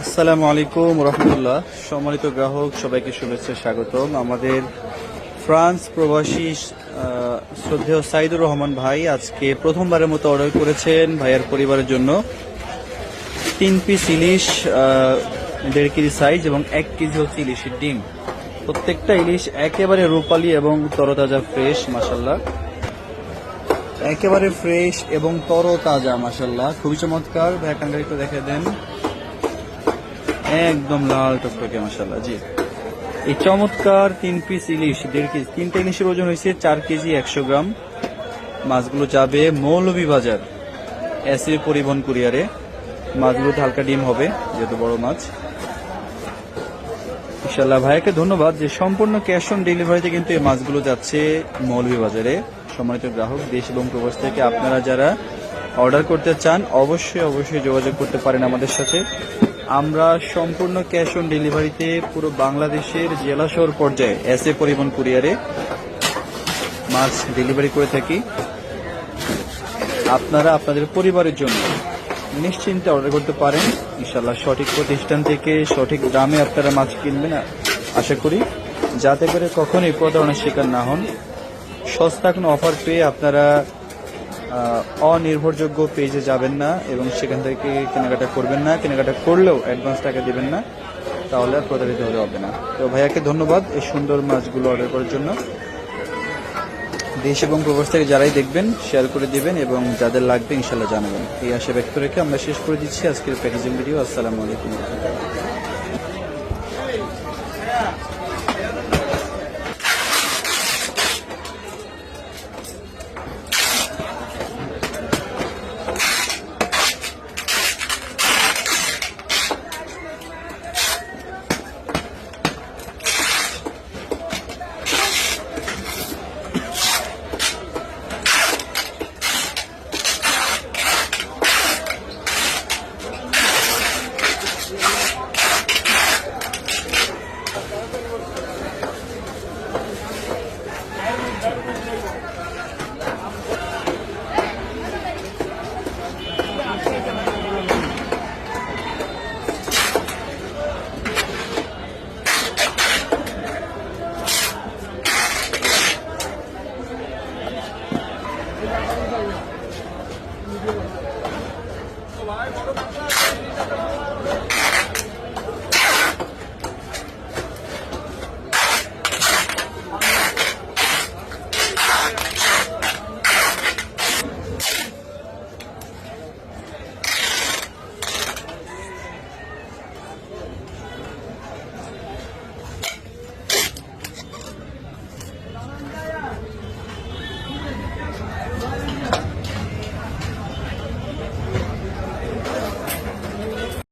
আসসালামু আলাইকুম রহমতুল্লাহ। সম্মানিত গ্রাহক, সবাইকে শুভেচ্ছা, স্বাগতম। আমাদের ফ্রান্স প্রবাসী শ্রদ্ধেয় সাইদুর রহমান ভাই আজকে প্রথমবারের মতো অর্ডার করেছেন ভাইয়ার পরিবারের জন্য। তিন পিস ইলিশ দেড় কেজি সাইজ এবং এক কেজি হচ্ছে ইলিশের ডিম। প্রত্যেকটা ইলিশ একেবারে রূপালী এবং তরতাজা, ফ্রেশ মাসাল্লাহ একেবারে ফ্রেশ এবং তরতাজা মাসাল্লাহ খুবই চমৎকার। কাঙ্গারি একটু দেখে দেন। একদম লাল টকটকে মশালা জি। এই চমৎকার তিন পিস ইলিশ, দেড় কেজি, তিনটা ইলিশের ওজন হয়েছে চার কেজি একশো গ্রাম। মাছগুলো যাবে মৌলভীবাজার অ্যাসিড পরিবহন কুরিয়ারে। মাছগুলোতে হালকা ডিম হবে, যেহেতু বড় মাছ। ইনশাল্লাহ ভাইয়াকে ধন্যবাদ যে সম্পূর্ণ ক্যাশ অন ডেলিভারিতে কিন্তু এই মাছগুলো যাচ্ছে মৌলভীবাজারে সম্মানিত গ্রাহক, দেশ এবং প্রবাস থেকে আপনারা যারা অর্ডার করতে চান, অবশ্যই অবশ্যই যোগাযোগ করতে পারেন আমাদের সাথে। আমরা সম্পূর্ণ ক্যাশ অন ডেলিভারিতে পুরো বাংলাদেশের জেলা শহর পর্যায়ে এস এ পরিবহন কুরিয়ারে মাছ ডেলিভারি করে থাকি। আপনারা আপনাদের পরিবারের জন্য নিশ্চিন্তে অর্ডার করতে পারেন। ইনশাল্লাহ সঠিক প্রতিষ্ঠান থেকে সঠিক দামে আপনারা মাছ কিনবেন, আশা করি। যাতে করে কখনোই প্রতারণার শিকার না হন। সস্তা কোনো অফার পেয়ে আপনারা অনির্ভরযোগ্য পেজে যাবেন না এবং সেখান থেকে কেনাকাটা করবেন না। কেনাকাটা করলেও অ্যাডভান্স টাকা দিবেন না, তাহলে আর প্রতারিত হতে হবে না। তো ভাইয়াকে ধন্যবাদ এই সুন্দর মাছগুলো অর্ডার করার জন্য। দেশ এবং প্রবাস থেকে যারাই দেখবেন শেয়ার করে দিবেন এবং যাদের লাগবে ইনশাল্লাহ জানাবেন। এই আশা ব্যক্ত রেখে আমরা শেষ করে দিচ্ছি আজকের প্যাকেজিং ভিডিও আসসালামু আলাইকুম। フフフ。